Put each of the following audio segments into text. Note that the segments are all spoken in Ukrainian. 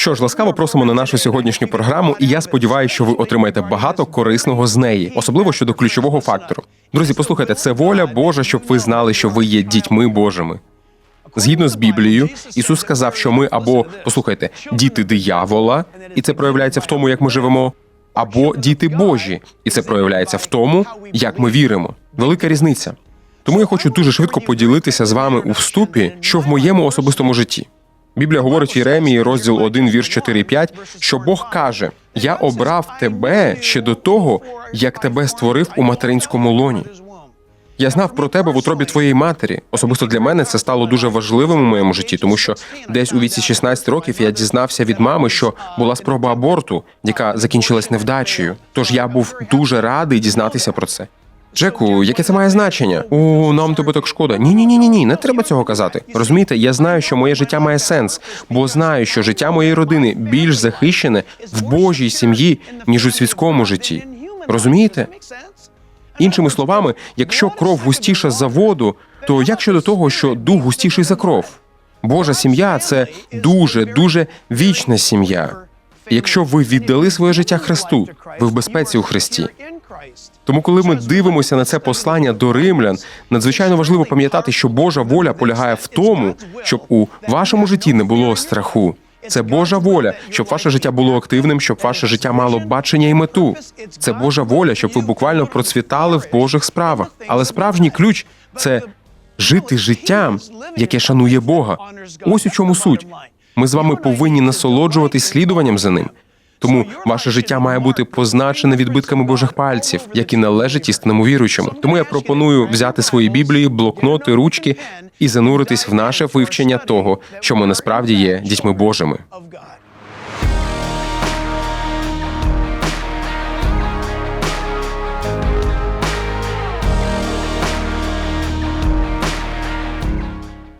Що ж, ласкаво просимо на нашу сьогоднішню програму, і я сподіваюся, що ви отримаєте багато корисного з неї, особливо щодо ключового фактору. Друзі, послухайте, це воля Божа, щоб ви знали, що ви є дітьми Божими. Згідно з Біблією, Ісус сказав, що ми або послухайте, діти диявола, і це проявляється в тому, як ми живемо, або діти Божі, і це проявляється в тому, як ми віримо. Велика різниця. Тому я хочу дуже швидко поділитися з вами у вступі, що в моєму особистому житті. Біблія говорить Єремії, розділ 1, вірш 4 і 5, що Бог каже: Я обрав тебе ще до того, як тебе створив у материнському лоні. Я знав про тебе в утробі твоєї матері. Особисто для мене це стало дуже важливим у моєму житті, тому що десь у віці 16 років я дізнався від мами, що була спроба аборту, яка закінчилась невдачею. Тож я був дуже радий дізнатися про це. Джеку, яке це має значення? О, нам тебе так шкода. Ні, ні, ні, ні, ні, не треба цього казати. Розумієте, я знаю, що моє життя має сенс, бо знаю, що життя моєї родини більш захищене в Божій сім'ї, ніж у світському житті. Розумієте? Іншими словами, якщо кров густіша за воду, то як щодо того, що дух густіший за кров? Божа сім'я це дуже дуже вічна сім'я. Якщо ви віддали своє життя Христу, ви в безпеці у Христі. Тому, коли ми дивимося на це послання до римлян, надзвичайно важливо пам'ятати, що Божа воля полягає в тому, щоб у вашому житті не було страху. Це Божа воля, щоб ваше життя було активним, щоб ваше життя мало бачення і мету. Це Божа воля, щоб ви буквально процвітали в Божих справах. Але справжній ключ це жити життям, яке шанує Бога. Ось у чому суть. Ми з вами повинні насолоджуватись слідуванням за ним. Тому ваше життя має бути позначене відбитками Божих пальців, які належать істинному віруючому. Тому я пропоную взяти свої біблії, блокноти, ручки і зануритись в наше вивчення того, що ми насправді є дітьми Божими.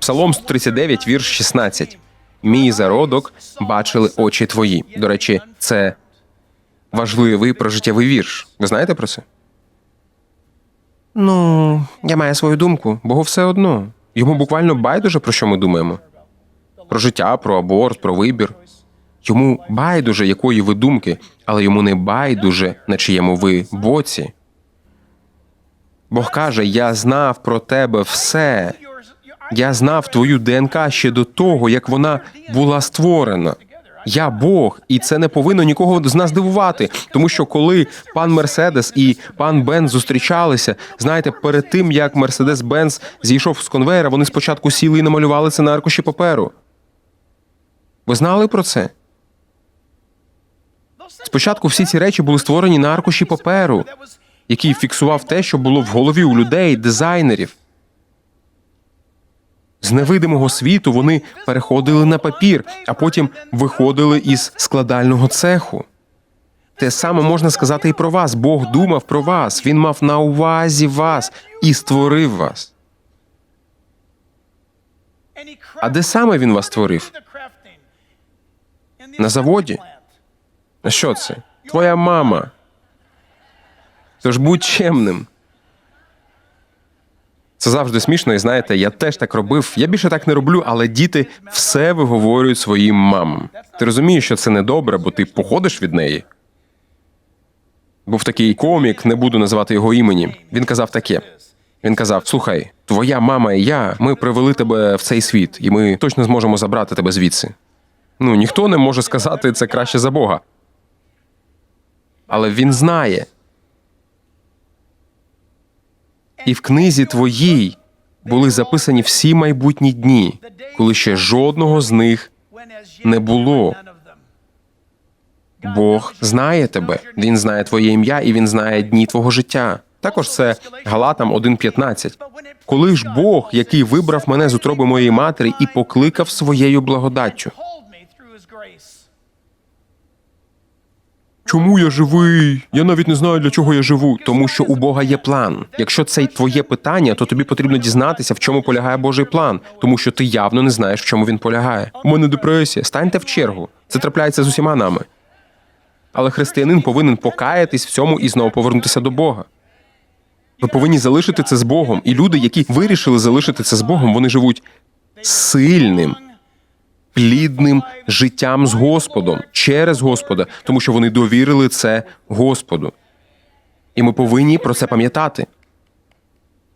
Псалом 139, вірш 16. Мій зародок бачили очі твої. До речі, це важливий прожиттєвий вірш. Ви знаєте про це? Ну, я маю свою думку, Богу все одно. Йому буквально байдуже про що ми думаємо. Про життя, про аборт, про вибір. Йому байдуже, якої ви думки, але йому не байдуже, на чиєму ви боці. Бог каже: Я знав про тебе все. Я знав твою ДНК ще до того, як вона була створена. Я Бог, і це не повинно нікого з нас дивувати. Тому що коли пан Мерседес і пан Бенз зустрічалися, знаєте, перед тим як Мерседес Бенз зійшов з конвейера, вони спочатку сіли і намалювали це на аркуші паперу. Ви знали про це? Спочатку всі ці речі були створені на аркуші паперу, який фіксував те, що було в голові у людей, дизайнерів. З невидимого світу вони переходили на папір, а потім виходили із складального цеху. Те саме можна сказати і про вас. Бог думав про вас, він мав на увазі вас і створив вас. А де саме він вас створив? На заводі? А що це? Твоя мама. Тож будь чемним. Це завжди смішно, і знаєте, я теж так робив. Я більше так не роблю, але діти все виговорюють своїм мамам. Ти розумієш, що це недобре, бо ти походиш від неї. Був такий комік, не буду називати його імені. Він казав таке: він казав: Слухай, твоя мама і я, ми привели тебе в цей світ, і ми точно зможемо забрати тебе звідси. Ну, ніхто не може сказати це краще за Бога. Але він знає. І в книзі твоїй були записані всі майбутні дні, коли ще жодного з них не було. Бог знає тебе, він знає твоє ім'я і він знає дні твого життя. Також це Галатам 1.15. Коли ж Бог, який вибрав мене з утроби моєї матері і покликав своєю благодаттю. Чому я живий? Я навіть не знаю, для чого я живу. Тому що у Бога є план. Якщо це твоє питання, то тобі потрібно дізнатися, в чому полягає Божий план, тому що ти явно не знаєш, в чому він полягає. У мене депресія. Станьте в чергу. Це трапляється з усіма нами. Але християнин повинен покаятись в цьому і знову повернутися до Бога. Ви повинні залишити це з Богом. І люди, які вирішили залишити це з Богом, вони живуть сильним, плідним життям з Господом через Господа, тому що вони довірили це Господу. І ми повинні про це пам'ятати.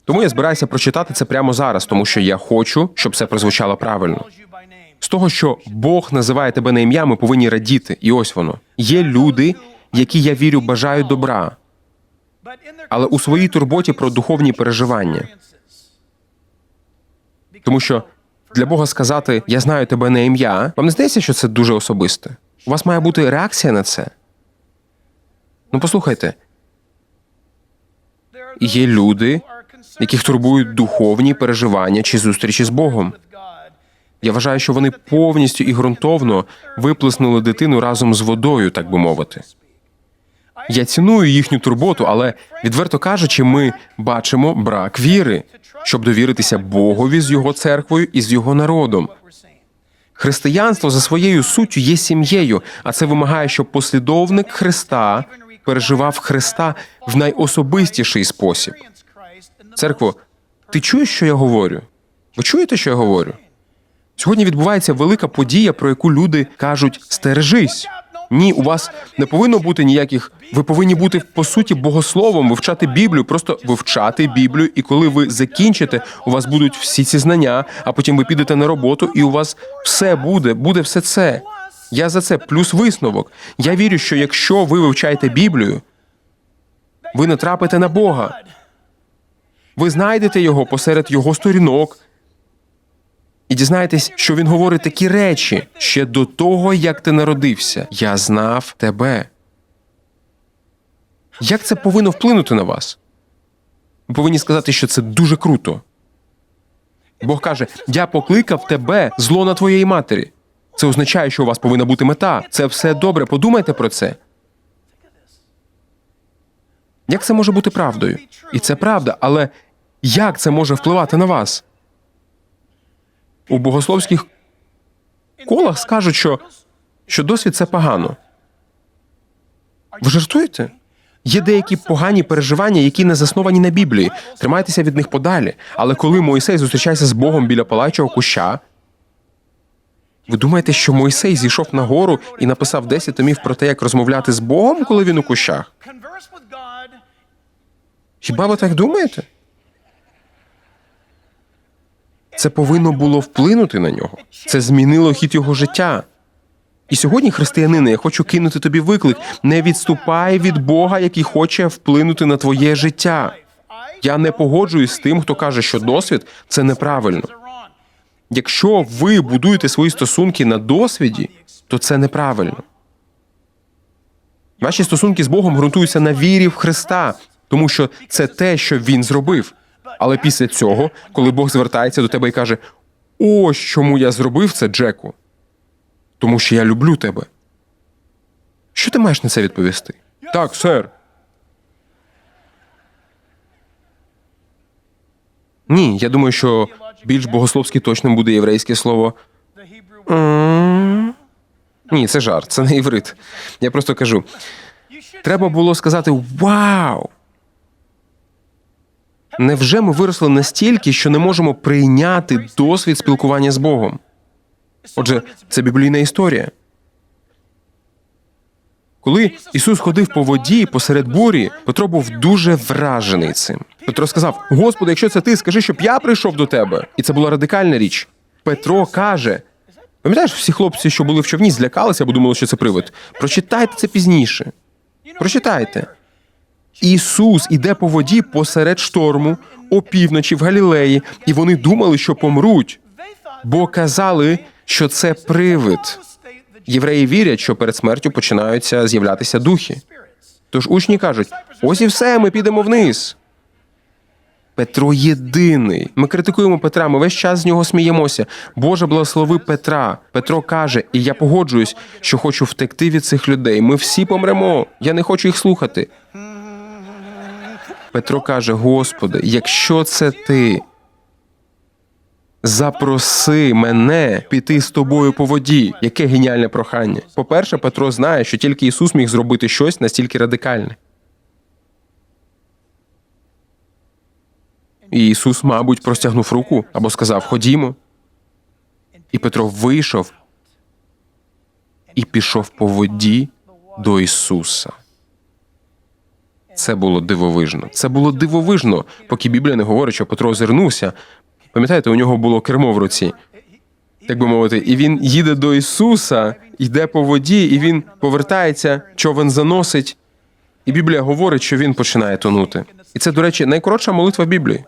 Тому я збираюся прочитати це прямо зараз, тому що я хочу, щоб це прозвучало правильно. З того, що Бог називає тебе на ім'я, ми повинні радіти. І ось воно. Є люди, які я вірю бажають добра, але у своїй турботі про духовні переживання. Тому що для Бога сказати Я знаю тебе на ім'я, вам не здається, що це дуже особисте? У вас має бути реакція на це. Ну, послухайте, є люди, яких турбують духовні переживання чи зустрічі з Богом. Я вважаю, що вони повністю і ґрунтовно виплеснули дитину разом з водою, так би мовити. Я ціную їхню турботу, але відверто кажучи, ми бачимо брак віри, щоб довіритися Богові з його церквою і з його народом. Християнство за своєю суттю є сім'єю, а це вимагає, щоб послідовник Христа переживав Христа в найособистіший спосіб. Церкво, ти чуєш, що я говорю? Ви чуєте, що я говорю? Сьогодні відбувається велика подія, про яку люди кажуть стережись. Ні, у вас не повинно бути ніяких. Ви повинні бути по суті богословом, вивчати Біблію, просто вивчати Біблію. І коли ви закінчите, у вас будуть всі ці знання, а потім ви підете на роботу, і у вас все буде, буде все це. Я за це плюс висновок. Я вірю, що якщо ви вивчаєте Біблію, ви натрапите на Бога. Ви знайдете його посеред його сторінок, і дізнаєтесь, що він говорить такі речі ще до того, як ти народився. Я знав тебе. Як це повинно вплинути на вас? Ви повинні сказати, що це дуже круто. Бог каже: Я покликав тебе зло на твоєї матері. Це означає, що у вас повинна бути мета. Це все добре. Подумайте про це. Як це може бути правдою? І це правда, але як це може впливати на вас? У богословських колах скажуть, що, що досвід це погано. Ви жартуєте? Є деякі погані переживання, які не засновані на Біблії. Тримайтеся від них подалі. Але коли Мойсей зустрічається з Богом біля палаючого куща, ви думаєте, що Мойсей зійшов на гору і написав 10 томів про те, як розмовляти з Богом, коли він у кущах? Хіба ви так думаєте? Це повинно було вплинути на нього. Це змінило хід його життя. І сьогодні, християнини, я хочу кинути тобі виклик: не відступай від Бога, який хоче вплинути на твоє життя. Я не погоджуюсь з тим, хто каже, що досвід це неправильно. Якщо ви будуєте свої стосунки на досвіді, то це неправильно. Ваші стосунки з Богом ґрунтуються на вірі в Христа, тому що це те, що Він зробив. Але після цього, коли Бог звертається до тебе і каже: Ось чому я зробив це, Джеку, тому що я люблю тебе. Що ти маєш на це відповісти? Так, сер. Ні, я думаю, що більш богословськи точним буде єврейське слово. Ні, це жарт, це не іврит. Я просто кажу: треба було сказати Вау! Невже ми виросли настільки, що не можемо прийняти досвід спілкування з Богом? Отже, це біблійна історія. Коли Ісус ходив по воді посеред бурі, Петро був дуже вражений цим. Петро сказав: Господи, якщо це ти, скажи, щоб я прийшов до тебе. І це була радикальна річ. Петро каже: пам'ятаєш, всі хлопці, що були в човні, злякалися, бо думали, що це привид. Прочитайте це пізніше. Прочитайте. Ісус іде по воді посеред шторму, опівночі в Галілеї, і вони думали, що помруть, бо казали, що це привид. Євреї вірять, що перед смертю починаються з'являтися духи. Тож учні кажуть: ось і все, ми підемо вниз. Петро єдиний. Ми критикуємо Петра, ми весь час з нього сміємося. Боже, благослови Петра. Петро каже, і я погоджуюсь, що хочу втекти від цих людей. Ми всі помремо. Я не хочу їх слухати. Петро каже: Господи, якщо це ти, запроси мене піти з тобою по воді. Яке геніальне прохання. По-перше, Петро знає, що тільки Ісус міг зробити щось настільки радикальне. І Ісус, мабуть, простягнув руку або сказав Ходімо. І Петро вийшов і пішов по воді до Ісуса. Це було дивовижно. Це було дивовижно, поки Біблія не говорить, що Петро озирнувся. Пам'ятаєте, у нього було кермо в руці, так би мовити, і він їде до Ісуса, йде по воді, і він повертається, човен заносить. І Біблія говорить, що він починає тонути. І це, до речі, найкоротша молитва Біблії.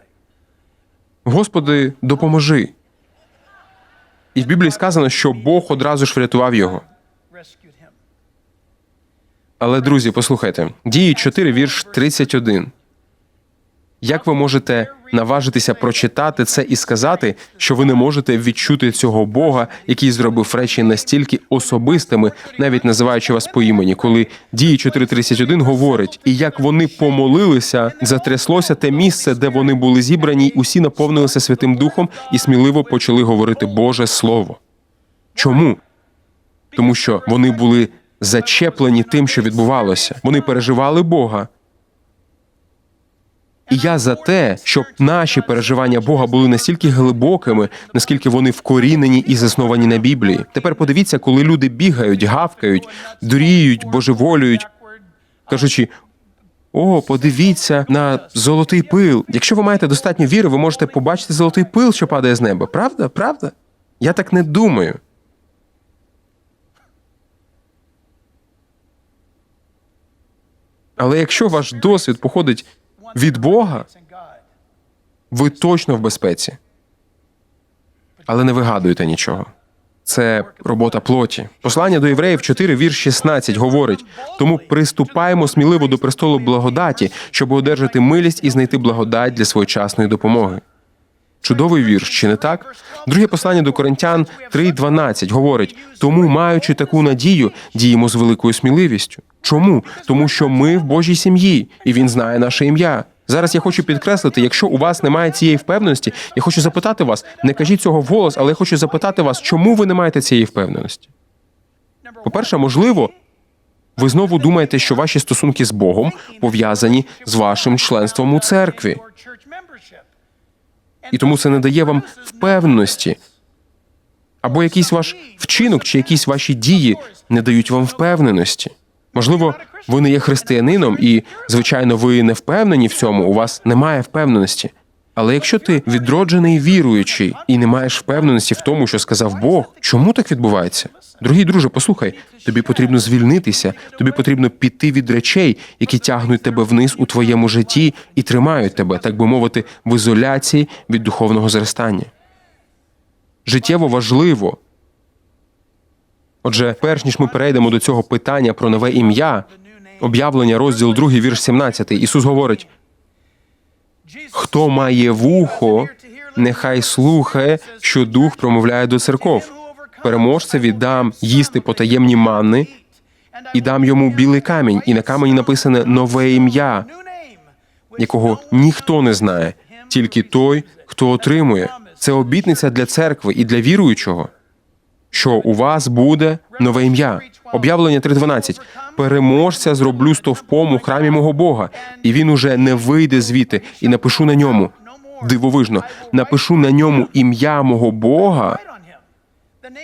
Господи, допоможи. І в Біблії сказано, що Бог одразу ж врятував його. Але, друзі, послухайте, дії 4, вірш 31. Як ви можете наважитися прочитати це і сказати, що ви не можете відчути цього Бога, який зробив речі настільки особистими, навіть називаючи вас по імені, коли дії 4.31 говорить, і як вони помолилися, затряслося те місце, де вони були зібрані, й усі наповнилися Святим Духом і сміливо почали говорити Боже Слово. Чому? Тому що вони були зачеплені тим, що відбувалося. Вони переживали Бога. І я за те, щоб наші переживання Бога були настільки глибокими, наскільки вони вкорінені і засновані на Біблії. Тепер подивіться, коли люди бігають, гавкають, дуріють, божеволюють, кажучи. О, подивіться на золотий пил. Якщо ви маєте достатньо віри, ви можете побачити золотий пил, що падає з неба. Правда? Правда? Я так не думаю. Але якщо ваш досвід походить від Бога, ви точно в безпеці. Але не вигадуйте нічого. Це робота плоті. Послання до євреїв 4, вірш 16 говорить: тому приступаємо сміливо до престолу благодаті, щоб одержати милість і знайти благодать для своєчасної допомоги. Чудовий вірш, чи не так? Друге послання до Коринтян 3.12 говорить: тому, маючи таку надію, діємо з великою сміливістю. Чому? Тому що ми в Божій сім'ї, і він знає наше ім'я. Зараз я хочу підкреслити, якщо у вас немає цієї впевненості, я хочу запитати вас, не кажіть цього вголос, але я хочу запитати вас, чому ви не маєте цієї впевненості? По-перше, можливо, ви знову думаєте, що ваші стосунки з Богом пов'язані з вашим членством у церкві, і тому це не дає вам впевненості. Або якийсь ваш вчинок чи якісь ваші дії не дають вам впевненості. Можливо, ви не є християнином, і, звичайно, ви не впевнені в цьому, у вас немає впевненості. Але якщо ти відроджений віруючий і не маєш впевненості в тому, що сказав Бог, чому так відбувається? Дорогий друже, послухай, тобі потрібно звільнитися, тобі потрібно піти від речей, які тягнуть тебе вниз у твоєму житті і тримають тебе, так би мовити, в ізоляції від духовного зростання. Життєво важливо. Отже, перш ніж ми перейдемо до цього питання про нове ім'я, об'явлення, розділ 2, вірш 17, Ісус говорить: хто має вухо, нехай слухає, що дух промовляє до церков. Переможцеві віддам їсти потаємні манни і дам йому білий камінь, і на камені написане нове ім'я, якого ніхто не знає, тільки той, хто отримує. Це обітниця для церкви і для віруючого, що у вас буде нове ім'я. Об'явлення 3.12. Переможця зроблю стовпом у храмі мого Бога, і він уже не вийде звідти, і напишу на ньому. Дивовижно, напишу на ньому ім'я мого Бога,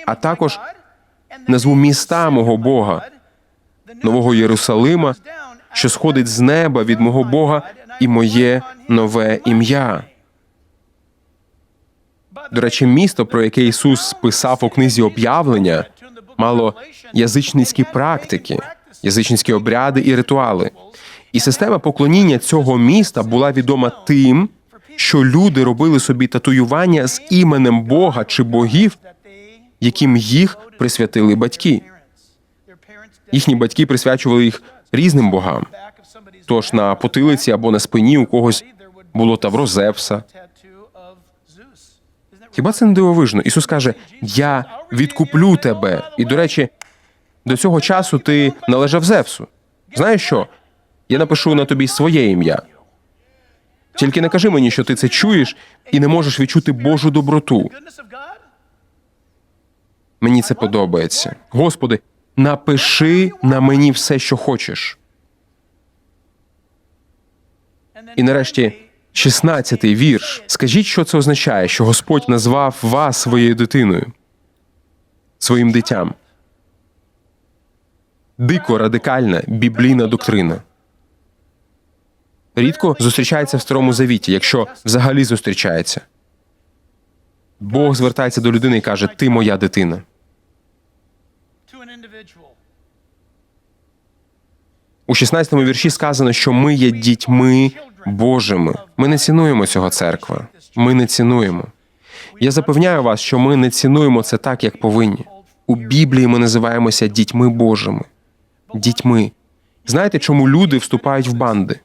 а також назву міста мого Бога, нового Єрусалима, що сходить з неба від мого Бога, і моє нове ім'я. До речі, місто, про яке Ісус писав у книзі об'явлення, мало язичницькі практики, язичницькі обряди і ритуали. І система поклоніння цього міста була відома тим, що люди робили собі татуювання з іменем Бога чи богів, яким їх присвятили батьки. Їхні батьки присвячували їх різним богам. Тож на потилиці або на спині у когось було тавро Зевса. Хіба це не дивовижно? Ісус каже: Я відкуплю тебе. І, до речі, до цього часу ти належав Зевсу. Знаєш що? Я напишу на тобі своє ім'я. Тільки не кажи мені, що ти це чуєш і не можеш відчути Божу доброту. Мені це подобається. Господи, напиши на мені все, що хочеш. І нарешті 16-й вірш. Скажіть, що це означає, що Господь назвав вас своєю дитиною, своїм дитям. дико радикальна біблійна доктрина. Рідко зустрічається в старому завіті, якщо взагалі зустрічається. Бог звертається до людини і каже: Ти моя дитина. У 16-му вірші сказано, що ми є дітьми Божими. Ми не цінуємо цього церква. Ми не цінуємо. Я запевняю вас, що ми не цінуємо це так, як повинні. У Біблії ми називаємося дітьми Божими. Дітьми. Знаєте, чому люди вступають в банди?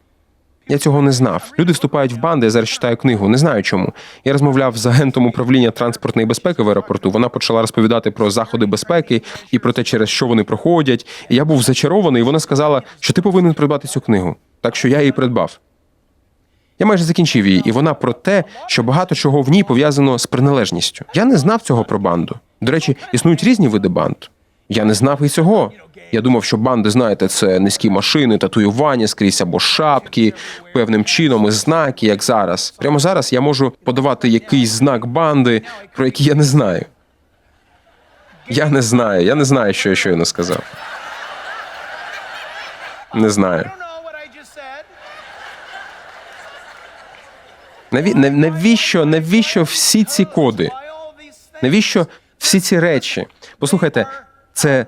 Я цього не знав. Люди вступають в банди. Я зараз читаю книгу. Не знаю чому. Я розмовляв з агентом управління транспортної безпеки в аеропорту. Вона почала розповідати про заходи безпеки і про те, через що вони проходять. І я був зачарований. і Вона сказала, що ти повинен придбати цю книгу. Так що я її придбав. Я майже закінчив її, і вона про те, що багато чого в ній пов'язано з приналежністю. Я не знав цього про банду. До речі, існують різні види банд. Я не знав і цього. Я думав, що банди, знаєте, це низькі машини, татуювання скрізь або шапки, певним чином і знаки, як зараз. Прямо зараз я можу подавати якийсь знак банди, про який я не знаю. Я не знаю. Я не знаю, що я щойно сказав. Не знаю. Наві... нав- Навіщо, навіщо всі ці коди? Навіщо всі ці речі? Послухайте, це.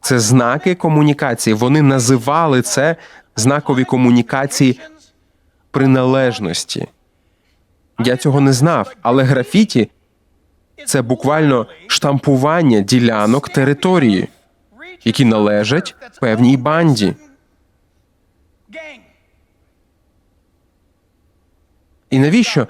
Це знаки комунікації. Вони називали це знакові комунікації приналежності. Я цього не знав, але графіті це буквально штампування ділянок території, які належать певній банді. І навіщо?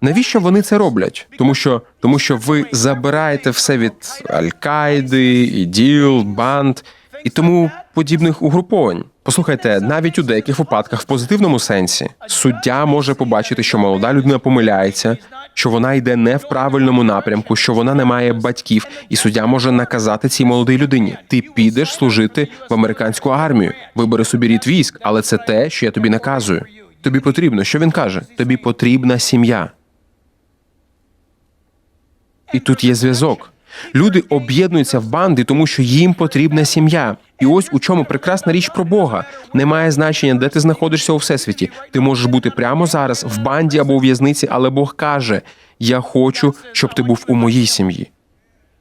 Навіщо вони це роблять? Тому що, тому що ви забираєте все від Аль-Каїди, іділ, банд і тому подібних угруповань. Послухайте, навіть у деяких випадках, в позитивному сенсі, суддя може побачити, що молода людина помиляється, що вона йде не в правильному напрямку, що вона не має батьків, і суддя може наказати цій молодій людині: ти підеш служити в американську армію, вибери собі рід військ, але це те, що я тобі наказую. Тобі потрібно, що він каже? Тобі потрібна сім'я. І тут є зв'язок. Люди об'єднуються в банди, тому що їм потрібна сім'я. І ось у чому прекрасна річ про Бога. Немає значення, де ти знаходишся у всесвіті. Ти можеш бути прямо зараз в банді або у в'язниці, але Бог каже: Я хочу, щоб ти був у моїй сім'ї.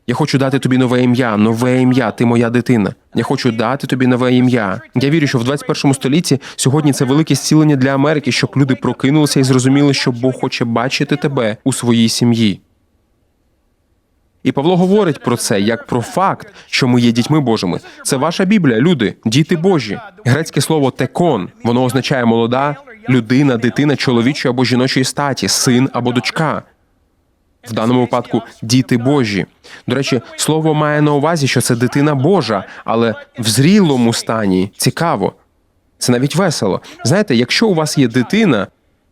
Я хочу дати тобі нове ім'я, нове ім'я, ти моя дитина. Я хочу дати тобі нове ім'я. Я вірю, що в 21 столітті сьогодні це велике зцілення для Америки, щоб люди прокинулися і зрозуміли, що Бог хоче бачити тебе у своїй сім'ї. І Павло говорить про це як про факт, що ми є дітьми Божими. Це ваша Біблія, люди, діти Божі. Грецьке слово текон воно означає молода людина, дитина чоловічої або жіночої статі, син або дочка. В даному випадку діти Божі. До речі, слово має на увазі, що це дитина Божа, але в зрілому стані цікаво. Це навіть весело. Знаєте, якщо у вас є дитина,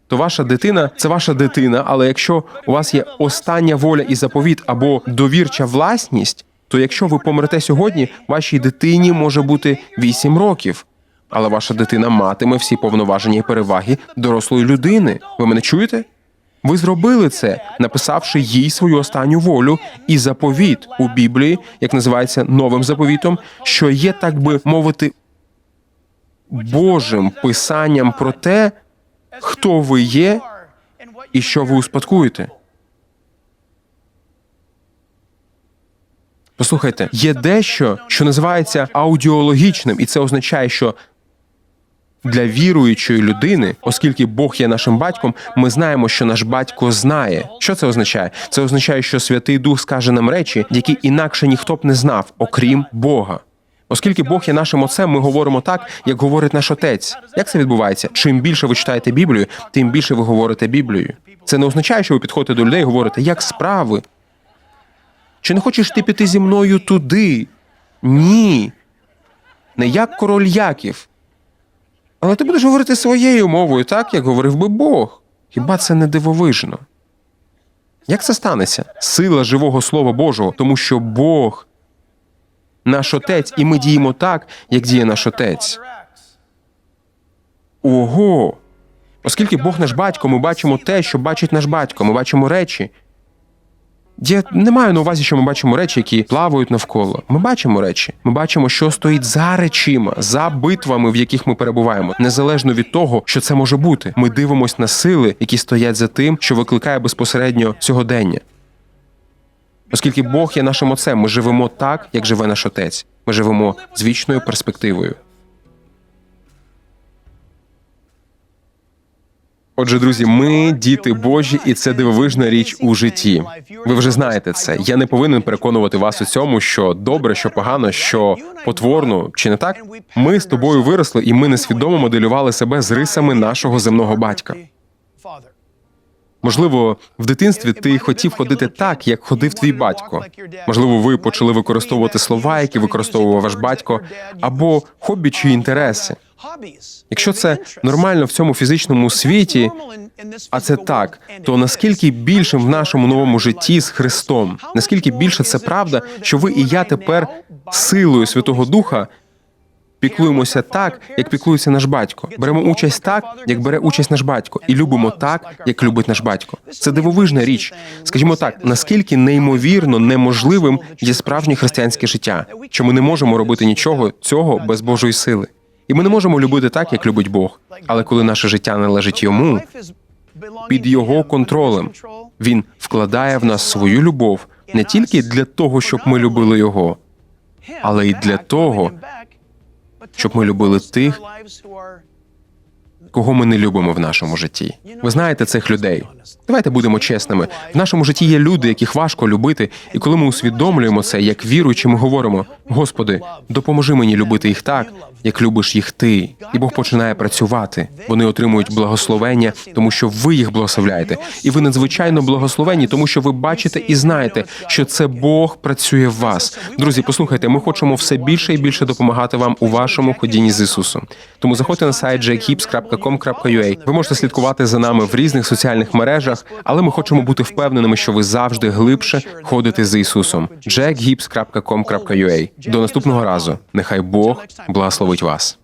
то ваша дитина це ваша дитина. Але якщо у вас є остання воля і заповіт або довірча власність, то якщо ви помрете сьогодні, вашій дитині може бути 8 років. Але ваша дитина матиме всі повноваження і переваги дорослої людини. Ви мене чуєте? Ви зробили це, написавши їй свою останню волю і заповіт у Біблії, як називається новим заповітом, що є, так би мовити, Божим писанням про те, хто ви є і що ви успадкуєте. Послухайте, є дещо, що називається аудіологічним, і це означає, що для віруючої людини, оскільки Бог є нашим батьком, ми знаємо, що наш батько знає. Що це означає? Це означає, що Святий Дух скаже нам речі, які інакше ніхто б не знав, окрім Бога. Оскільки Бог є нашим отцем, ми говоримо так, як говорить наш отець. Як це відбувається? Чим більше ви читаєте Біблію, тим більше ви говорите Біблією. Це не означає, що ви підходите до людей і говорите, як справи. Чи не хочеш ти піти зі мною туди? Ні. Не як король Яків. Але ти будеш говорити своєю мовою, так, як говорив би Бог. Хіба це не дивовижно? Як це станеться? Сила живого Слова Божого, тому що Бог наш отець, і ми діємо так, як діє наш отець. Ого! Оскільки Бог наш батько, ми бачимо те, що бачить наш батько, ми бачимо речі, Я не маю на увазі, що ми бачимо речі, які плавають навколо. Ми бачимо речі. Ми бачимо, що стоїть за речима, за битвами, в яких ми перебуваємо, незалежно від того, що це може бути. Ми дивимося на сили, які стоять за тим, що викликає безпосередньо сьогодення. Оскільки Бог є нашим отцем, ми живемо так, як живе наш отець. Ми живемо з вічною перспективою. Отже, друзі, ми діти Божі, і це дивовижна річ у житті. Ви вже знаєте це. Я не повинен переконувати вас у цьому, що добре, що погано, що потворно чи не так. Ми з тобою виросли, і ми несвідомо моделювали себе з рисами нашого земного батька. Можливо, в дитинстві ти хотів ходити так, як ходив твій батько. Можливо, ви почали використовувати слова, які використовував ваш батько, або хобі чи інтереси. Якщо це нормально в цьому фізичному світі, а це так, то наскільки більшим в нашому новому житті з Христом, наскільки більше це правда, що ви і я тепер силою Святого Духа піклуємося так, як піклується наш батько. Беремо участь так, як бере участь наш батько, і любимо так, як любить наш батько. Це дивовижна річ. Скажімо так, наскільки неймовірно неможливим є справжнє християнське життя, що ми не можемо робити нічого цього без Божої сили. І ми не можемо любити так, як любить Бог. Але коли наше життя належить йому, під його контролем, він вкладає в нас свою любов не тільки для того, щоб ми любили його, але й для того, щоб ми любили тих, кого ми не любимо в нашому житті. Ви знаєте цих людей. Давайте будемо чесними. В нашому житті є люди, яких важко любити, і коли ми усвідомлюємо це, як віруючи, ми говоримо: Господи, допоможи мені любити їх так, як любиш їх ти. І Бог починає працювати. Вони отримують благословення, тому що ви їх благословляєте. І ви надзвичайно благословені, тому що ви бачите і знаєте, що це Бог працює в вас. Друзі, послухайте, ми хочемо все більше і більше допомагати вам у вашому ходінні з Ісусом. Тому заходьте на сайт jackhips.com.ua. Ви можете слідкувати за нами в різних соціальних мережах, але ми хочемо бути впевненими, що ви завжди глибше ходите з Ісусом. jackgibbs.com.ua. До наступного разу. Нехай Бог благословить вас.